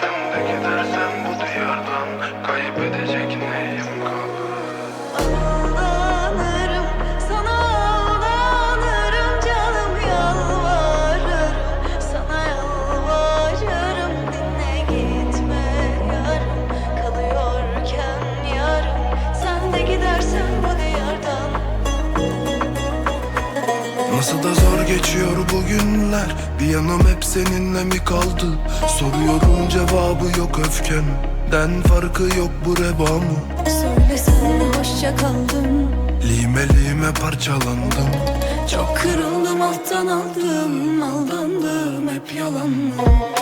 Sen de gidersen bu diyardan kaybedecek neyim? Nasıl da zor geçiyor bu günler? Bir yanım hep seninle mi kaldı? Soruyorum cevabı yok öfkemden Farkı yok bu reba mı? Söylesene hoşça kaldım Lime lime parçalandım. Çok kırıldım alttan aldım. Aldandım hep yalanla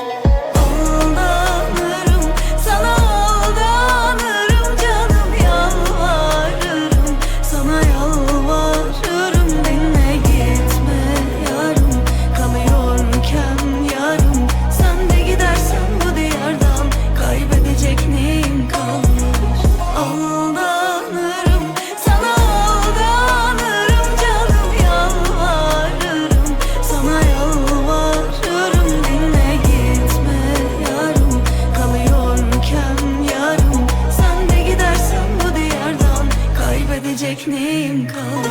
Kaybedecek neyim kalır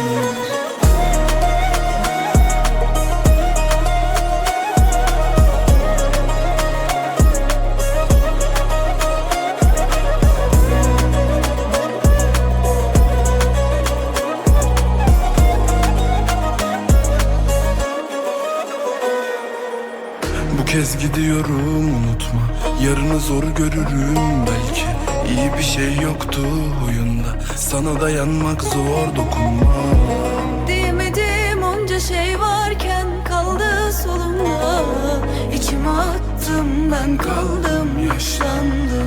kez gidiyorum unutma. Yarını zor görürüm belki. İyi bir şey yoktu huyunda Sana dayanmak zor dokunma. Diyemedim onca şey varken kaldı solumda. İçime attım ben kaldım yaşlandım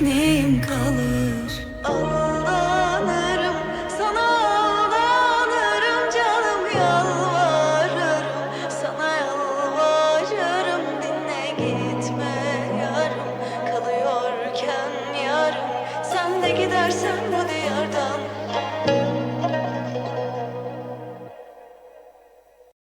Neyim kalır. Aldanırım sana aldanırım canım yalvarırım. Sana yalvarırım dinle gitme yarım. Kalıyorken yarım. Sen de gidersen